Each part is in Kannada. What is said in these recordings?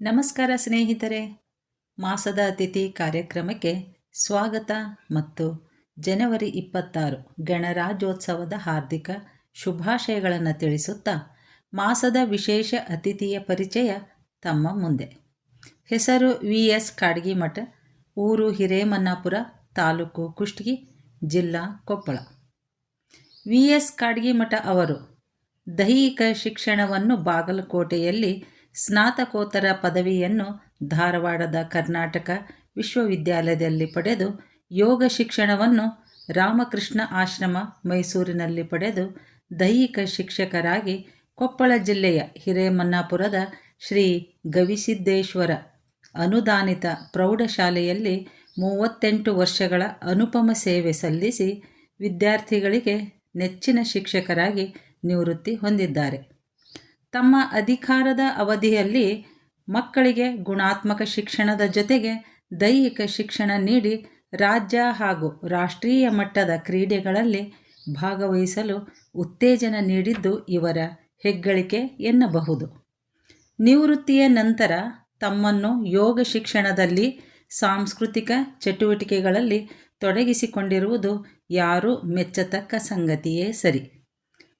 ನಮಸ್ಕಾರ ಸ್ನೇಹಿತರೆ. ಮಾಸದ ಅತಿಥಿ ಕಾರ್ಯಕ್ರಮಕ್ಕೆ ಸ್ವಾಗತ ಮತ್ತು ಜನವರಿ ಇಪ್ಪತ್ತಾರು ಗಣರಾಜ್ಯೋತ್ಸವದ ಹಾರ್ದಿಕ ಶುಭಾಶಯಗಳನ್ನು ತಿಳಿಸುತ್ತಾ ಮಾಸದ ವಿಶೇಷ ಅತಿಥಿಯ ಪರಿಚಯ ತಮ್ಮ ಮುಂದೆ. ಹೆಸರು ವಿ. ಎಸ್. ಕಾಡ್ಗಿಮಠ ಊರು ಹಿರೇಮನ್ನಾಪುರ, ತಾಲೂಕು ಕುಷ್ಟಗಿ, ಜಿಲ್ಲಾ ಕೊಪ್ಪಳ. ವಿ. ಎಸ್. ಕಾಡ್ಗಿಮಠ ಅವರು ದೈಹಿಕ ಶಿಕ್ಷಣವನ್ನು ಬಾಗಲಕೋಟೆಯಲ್ಲಿ ಸ್ನಾತಕೋತ್ತರ ಪದವಿಯನ್ನು ಧಾರವಾಡದ ಕರ್ನಾಟಕ ವಿಶ್ವವಿದ್ಯಾಲಯದಲ್ಲಿ ಪಡೆದು ಯೋಗ ಶಿಕ್ಷಣವನ್ನು ರಾಮಕೃಷ್ಣ ಆಶ್ರಮ ಮೈಸೂರಿನಲ್ಲಿ ಪಡೆದು ದೈಹಿಕ ಶಿಕ್ಷಕರಾಗಿ ಕೊಪ್ಪಳ ಜಿಲ್ಲೆಯ ಹಿರೇಮನ್ನಾಪುರದ ಶ್ರೀ ಗವಿಸಿದ್ದೇಶ್ವರ ಅನುದಾನಿತ ಪ್ರೌಢಶಾಲೆಯಲ್ಲಿ ಮೂವತ್ತೆಂಟು ವರ್ಷಗಳ ಅನುಪಮ ಸೇವೆ ಸಲ್ಲಿಸಿ ವಿದ್ಯಾರ್ಥಿಗಳಿಗೆ ನೆಚ್ಚಿನ ಶಿಕ್ಷಕರಾಗಿ ನಿವೃತ್ತಿ ಹೊಂದಿದ್ದಾರೆ. ತಮ್ಮ ಅಧಿಕಾರದ ಅವಧಿಯಲ್ಲಿ ಮಕ್ಕಳಿಗೆ ಗುಣಾತ್ಮಕ ಶಿಕ್ಷಣದ ಜೊತೆಗೆ ದೈಹಿಕ ಶಿಕ್ಷಣ ನೀಡಿ ರಾಜ್ಯ ಹಾಗೂ ರಾಷ್ಟ್ರೀಯ ಮಟ್ಟದ ಕ್ರೀಡೆಗಳಲ್ಲಿ ಭಾಗವಹಿಸಲು ಉತ್ತೇಜನ ನೀಡಿದ್ದು ಇವರ ಹೆಗ್ಗಳಿಕೆ ಎನ್ನಬಹುದು. ನಿವೃತ್ತಿಯ ನಂತರ ತಮ್ಮನ್ನು ಯೋಗ ಶಿಕ್ಷಣದಲ್ಲಿ ಸಾಂಸ್ಕೃತಿಕ ಚಟುವಟಿಕೆಗಳಲ್ಲಿ ತೊಡಗಿಸಿಕೊಂಡಿರುವುದು ಯಾರೂ ಮೆಚ್ಚತಕ್ಕ ಸಂಗತಿಯೇ ಸರಿ.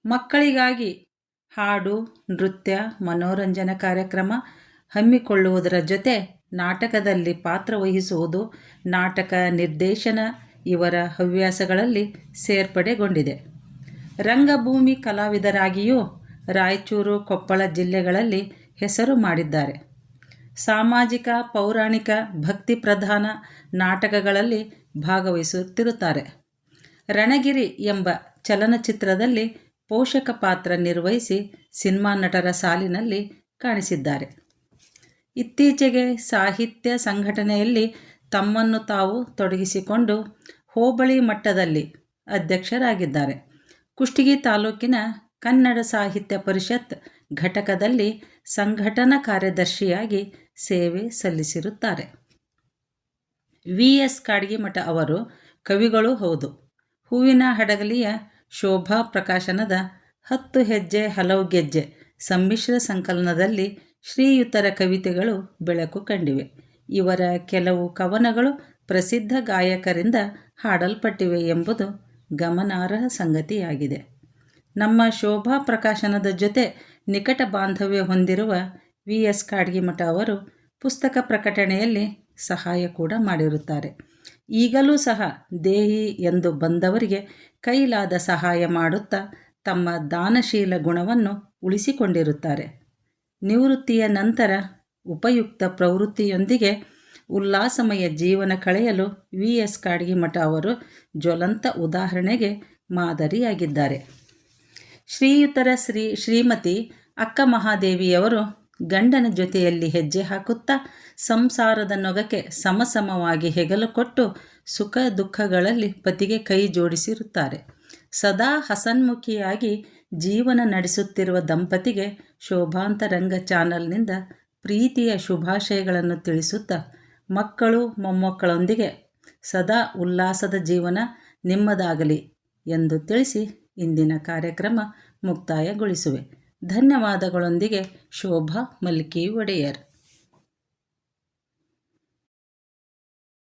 ಮಕ್ಕಳಿಗಾಗಿ ಹಾಡು, ನೃತ್ಯ, ಮನೋರಂಜನಾ ಕಾರ್ಯಕ್ರಮ ಹಮ್ಮಿಕೊಳ್ಳುವುದರ ಜೊತೆ ನಾಟಕದಲ್ಲಿ ಪಾತ್ರವಹಿಸುವುದು ನಾಟಕ ನಿರ್ದೇಶನ ಇವರ ಹವ್ಯಾಸಗಳಲ್ಲಿ ಸೇರ್ಪಡೆಗೊಂಡಿದೆ. ರಂಗಭೂಮಿ ಕಲಾವಿದರಾಗಿಯೂ ರಾಯಚೂರು, ಕೊಪ್ಪಳ ಜಿಲ್ಲೆಗಳಲ್ಲಿ ಹೆಸರು ಮಾಡಿದ್ದಾರೆ. ಸಾಮಾಜಿಕ, ಪೌರಾಣಿಕ, ಭಕ್ತಿ ಪ್ರಧಾನ ನಾಟಕಗಳಲ್ಲಿ ಭಾಗವಹಿಸುತ್ತಿರುತ್ತಾರೆ. ರಣಗಿರಿ ಎಂಬ ಚಲನಚಿತ್ರದಲ್ಲಿ ಪೋಷಕ ಪಾತ್ರ ನಿರ್ವಹಿಸಿ ಸಿನಿಮಾ ನಟರ ಸಾಲಿನಲ್ಲಿ ಕಾಣಿಸಿದ್ದಾರೆ. ಇತ್ತೀಚೆಗೆ ಸಾಹಿತ್ಯ ಸಂಘಟನೆಯಲ್ಲಿ ತಮ್ಮನ್ನು ತಾವು ತೊಡಗಿಸಿಕೊಂಡು ಹೋಬಳಿ ಮಟ್ಟದಲ್ಲಿ ಅಧ್ಯಕ್ಷರಾಗಿದ್ದಾರೆ. ಕುಷ್ಟಗಿ ತಾಲೂಕಿನ ಕನ್ನಡ ಸಾಹಿತ್ಯ ಪರಿಷತ್ ಘಟಕದಲ್ಲಿ ಸಂಘಟನಾ ಕಾರ್ಯದರ್ಶಿಯಾಗಿ ಸೇವೆ ಸಲ್ಲಿಸಿರುತ್ತಾರೆ. ವಿ ಎಸ್ ಕಾಡ್ಗಿಮಠ ಅವರು ಕವಿಗಳೂ ಹೌದು. ಹೂವಿನ ಹಡಗಲಿಯ ಶೋಭಾ ಪ್ರಕಾಶನದ ಹತ್ತು ಹೆಜ್ಜೆ ಹಲವು ಗೆಜ್ಜೆ ಸಮ್ಮಿಶ್ರ ಸಂಕಲನದಲ್ಲಿ ಶ್ರೀಯುತರ ಕವಿತೆಗಳು ಬೆಳಕು ಕಂಡಿವೆ. ಇವರ ಕೆಲವು ಕವನಗಳು ಪ್ರಸಿದ್ಧ ಗಾಯಕರಿಂದ ಹಾಡಲ್ಪಟ್ಟಿವೆ ಎಂಬುದು ಗಮನಾರ್ಹ ಸಂಗತಿಯಾಗಿದೆ. ನಮ್ಮ ಶೋಭಾ ಪ್ರಕಾಶನದ ಜೊತೆ ನಿಕಟ ಬಾಂಧವ್ಯ ಹೊಂದಿರುವ ವಿ ಎಸ್ ಕಾಡ್ಗಿಮಠ ಅವರು ಪುಸ್ತಕ ಪ್ರಕಟಣೆಯಲ್ಲಿ ಸಹಾಯ ಕೂಡ ಮಾಡಿರುತ್ತಾರೆ. ಈಗಲೂ ಸಹ ದೇಹಿ ಎಂದು ಬಂದವರಿಗೆ ಕೈಲಾದ ಸಹಾಯ ಮಾಡುತ್ತಾ ತಮ್ಮ ದಾನಶೀಲ ಗುಣವನ್ನು ಉಳಿಸಿಕೊಂಡಿರುತ್ತಾರೆ. ನಿವೃತ್ತಿಯ ನಂತರ ಉಪಯುಕ್ತ ಪ್ರವೃತ್ತಿಯೊಂದಿಗೆ ಉಲ್ಲಾಸಮಯ ಜೀವನ ಕಳೆಯಲು ವಿ. ಎಸ್. ಕಾಡ್ಗಿಮಠ ಅವರು ಜ್ವಲಂತ ಉದಾಹರಣೆಗೆ ಮಾದರಿಯಾಗಿದ್ದಾರೆ. ಶ್ರೀಯುತರ ಶ್ರೀ ಶ್ರೀಮತಿ ಅಕ್ಕ ಮಹಾದೇವಿಯವರು ಗಂಡನ ಜೊತೆಯಲ್ಲಿ ಹೆಜ್ಜೆ ಹಾಕುತ್ತಾ ಸಂಸಾರದ ನೊಗಕ್ಕೆ ಸಮಸಮವಾಗಿ ಹೆಗಲು ಕೊಟ್ಟು ಸುಖ ದುಃಖಗಳಲ್ಲಿ ಪತಿಗೆ ಕೈ ಜೋಡಿಸಿರುತ್ತಾರೆ. ಸದಾ ಹಸನ್ಮುಖಿಯಾಗಿ ಜೀವನ ನಡೆಸುತ್ತಿರುವ ದಂಪತಿಗೆ ಶೋಭಾಂತರಂಗ ಚಾನಲ್ನಿಂದ ಪ್ರೀತಿಯ ಶುಭಾಶಯಗಳನ್ನು ತಿಳಿಸುತ್ತಾ ಮಕ್ಕಳು ಮೊಮ್ಮಕ್ಕಳೊಂದಿಗೆ ಸದಾ ಉಲ್ಲಾಸದ ಜೀವನ ನಿಮ್ಮದಾಗಲಿ ಎಂದು ತಿಳಿಸಿ ಇಂದಿನ ಕಾರ್ಯಕ್ರಮ ಮುಕ್ತಾಯಗೊಳಿಸುವೆ. ಧನ್ಯವಾದಗಳೊಂದಿಗೆ ಶೋಭಾ ಮಲ್ಕಿ ಒಡೆಯರ್.